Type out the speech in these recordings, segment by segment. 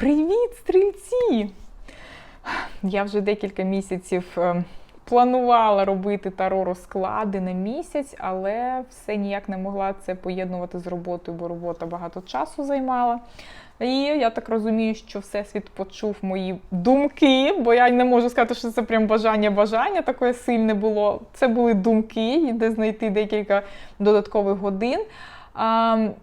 Привіт, стрільці! Я вже декілька місяців е, планувала робити таро розклади на місяць, але все ніяк не могла це поєднувати з роботою, бо робота багато часу займала. І я так розумію, що Всесвіт почув мої думки, бо я не можу сказати, що це прям бажання-бажання таке сильне було. Це були думки, де знайти декілька додаткових годин.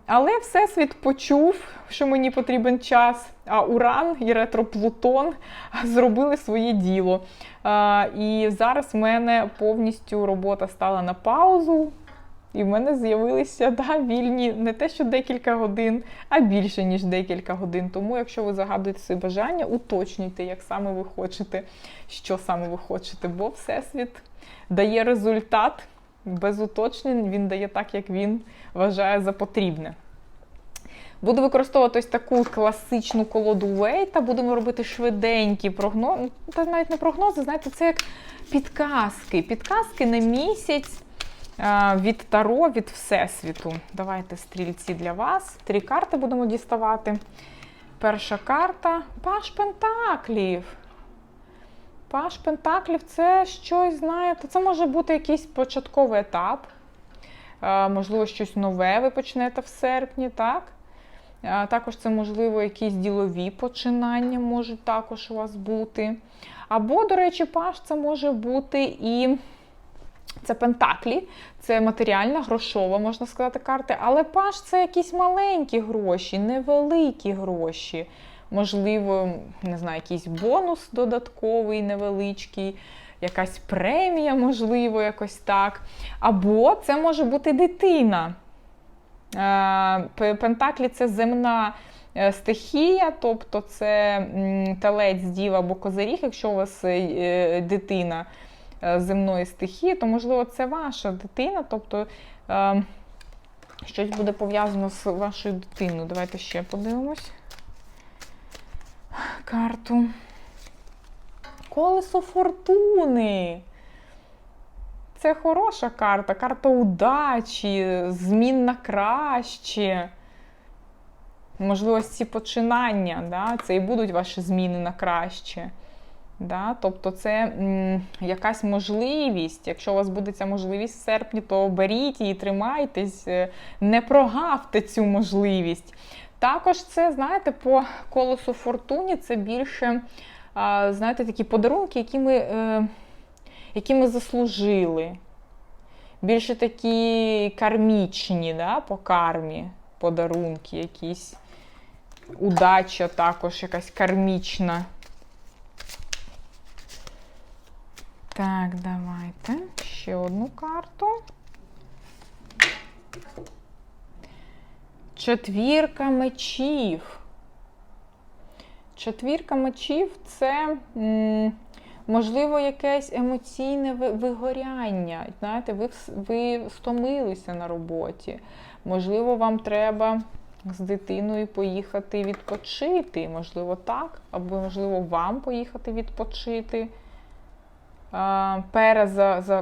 Але Всесвіт почув, що мені потрібен час, а Уран і ретро-Плутон зробили своє діло. І зараз в мене повністю робота стала на паузу. І в мене з'явилися да, вільні не те, що декілька годин, а більше, ніж декілька годин. Тому, якщо ви загадуєте собі бажання, уточнюйте, як саме ви хочете, що саме ви хочете, бо Всесвіт дає результат без уточнень, він дає так, як він вважає за потрібне. Буду використовувати ось таку класичну колоду Вейта, будемо робити швиденькі прогнози. Та навіть не прогнози, знаєте, це як підказки. Підказки на місяць від Таро, від Всесвіту. Давайте стрільці для вас. Три карти будемо діставати. Перша карта Паш Пентаклів. Паш Пентаклів це щось, знаєте, це може бути якийсь початковий етап. Можливо, щось нове ви почнете в серпні, так? Також це, можливо, якісь ділові починання можуть також у вас бути. Або, до речі, паш це може бути і це пентаклі, це матеріальна, грошова, можна сказати, карти. Але паш це якісь маленькі гроші, невеликі гроші. Можливо, не знаю, якийсь бонус додатковий, невеличкий, якась премія, можливо, якось так. Або це може бути дитина. Пентаклі це земна е, стихія, тобто це телець, дів або козиріг, якщо у вас е, дитина е, земної стихії, то, можливо, це ваша дитина, тобто щось буде пов'язано з вашою дитиною. Давайте ще подивимось карту. Колесо фортуни. Це хороша карта, карта удачі, змін на краще. Можливо, ці починання, да? це і будуть ваші зміни на краще. Да? Тобто це м, якась можливість. Якщо у вас буде ця можливість в серпні, то беріть її, тримайтесь, е, не прогавте цю можливість. Також це, знаєте, по колесу фортуні це більше, знаєте, такі подарунки, які ми. Е, які ми заслужили. Більше такі кармічні, да, по кармі подарунки, якісь удача також якась кармічна. Так, давайте ще одну карту. Четвірка мечів. Четвірка мечів це. Можливо, якесь емоційне вигоряння. Знаєте, ви ви стомилися на роботі. Можливо, вам треба з дитиною поїхати відпочити. Можливо, так. Або, можливо, вам поїхати відпочити,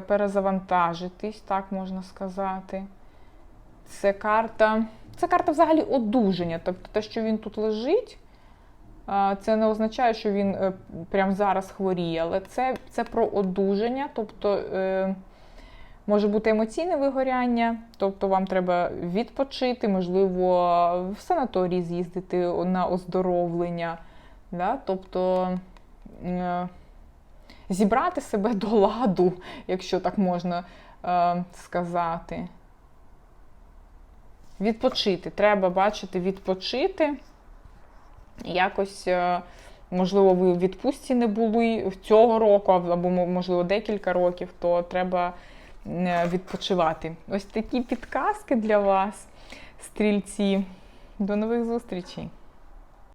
перезавантажитись, так можна сказати. Це карта, це карта взагалі одужання. Тобто те, що він тут лежить. Це не означає, що він е, прямо зараз хворіє, але це це про одужання, тобто е, може бути емоційне вигоряння, тобто вам треба відпочити, можливо, в санаторій з'їздити на оздоровлення, да? тобто е, зібрати себе до ладу, якщо так можна сказати. Відпочити. Треба бачити, відпочити. Якось, е, можливо, ви в відпустці не були цього року, або, можливо, декілька років, то треба е, відпочивати. Ось такі підказки для вас, стрільці. До нових зустрічей!